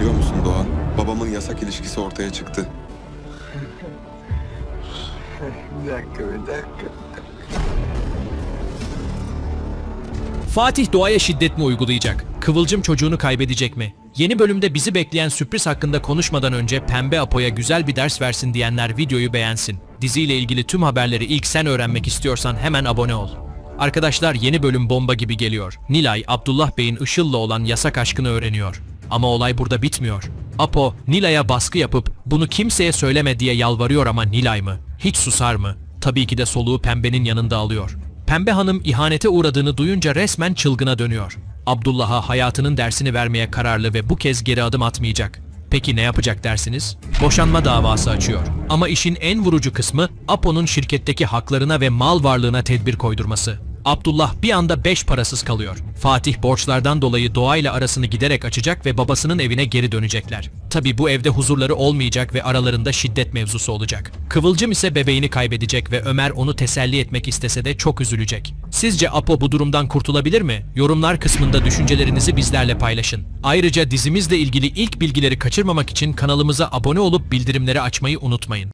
biliyor musun Doğan? Babamın yasak ilişkisi ortaya çıktı. Bir dakika bir dakika. Fatih doğaya şiddet mi uygulayacak? Kıvılcım çocuğunu kaybedecek mi? Yeni bölümde bizi bekleyen sürpriz hakkında konuşmadan önce Pembe Apo'ya güzel bir ders versin diyenler videoyu beğensin. Diziyle ilgili tüm haberleri ilk sen öğrenmek istiyorsan hemen abone ol. Arkadaşlar yeni bölüm bomba gibi geliyor. Nilay, Abdullah Bey'in Işıl'la olan yasak aşkını öğreniyor. Ama olay burada bitmiyor. Apo, Nilay'a baskı yapıp bunu kimseye söyleme diye yalvarıyor ama Nilay mı? Hiç susar mı? Tabii ki de soluğu Pembe'nin yanında alıyor. Pembe Hanım ihanete uğradığını duyunca resmen çılgına dönüyor. Abdullah'a hayatının dersini vermeye kararlı ve bu kez geri adım atmayacak. Peki ne yapacak dersiniz? Boşanma davası açıyor. Ama işin en vurucu kısmı Apo'nun şirketteki haklarına ve mal varlığına tedbir koydurması. Abdullah bir anda beş parasız kalıyor. Fatih borçlardan dolayı doğayla arasını giderek açacak ve babasının evine geri dönecekler. Tabi bu evde huzurları olmayacak ve aralarında şiddet mevzusu olacak. Kıvılcım ise bebeğini kaybedecek ve Ömer onu teselli etmek istese de çok üzülecek. Sizce Apo bu durumdan kurtulabilir mi? Yorumlar kısmında düşüncelerinizi bizlerle paylaşın. Ayrıca dizimizle ilgili ilk bilgileri kaçırmamak için kanalımıza abone olup bildirimleri açmayı unutmayın.